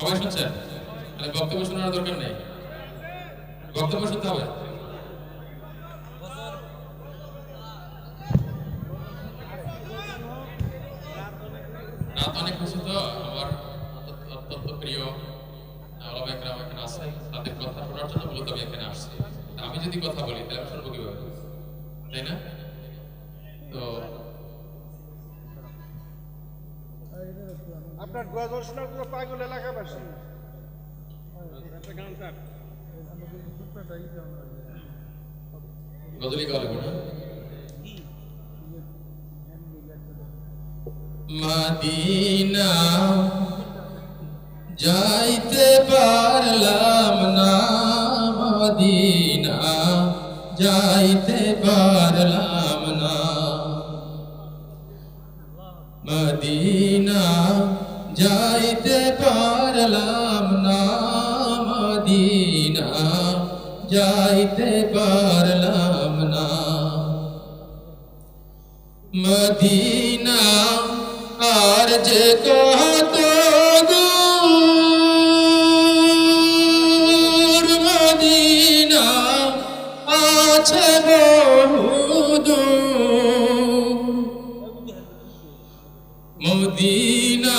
সবাই শুনছেন তাহলে বক্তব্য শোনার দরকার নেই। বক্তব্য শুনতে হবে। রাত অনেক হয়েছে তো আমার অত্যন্ত- প্রিয়। আলম একরাম এখানে আছে তাদের কথা শোনার জন্য মূলত আমি এখানে আসছি। আমি যদি কথা বলি, তাহলে শুনব কীভাবে? তাই না? আপনার গজল পুরো পাগল এলাকাবাসী? মাদিনা যাইতে পারলাম না মদিনা যাইতে পারলাম না মদিনা, যাইতে পারলাম না। মদিনা আর যে কত মদিনা আছে বহু দূর মদিনা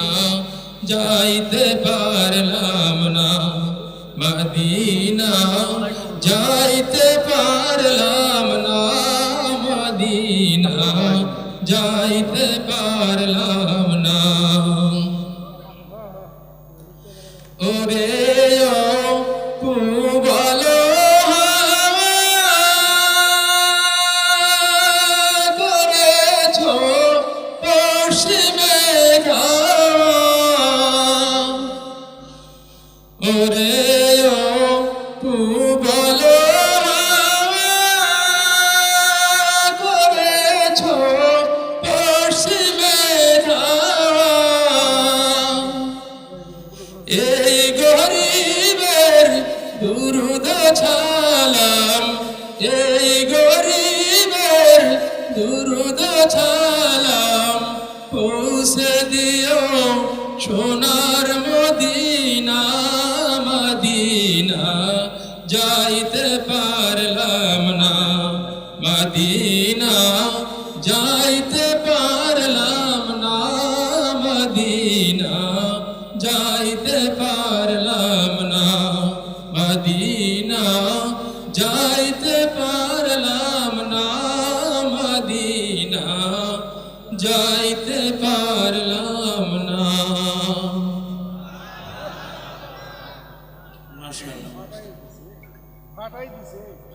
যাইতে পারলাম না। মদিনা যাইতে পারলাম না। মদিনা যাইতে পারলাম না। ওরে ছালাম এই গরিবের দুরুদ ছালাম। পৌঁছে দিও সোনার মদিনা যাইতে পারলাম না। মদিনা, যাইতে পারলাম না, মদিনা, যাইতে পারলাম না। মদিনা, যাইতে পারলাম না, মদিনা, যাই Amém. Vai, vai dizer.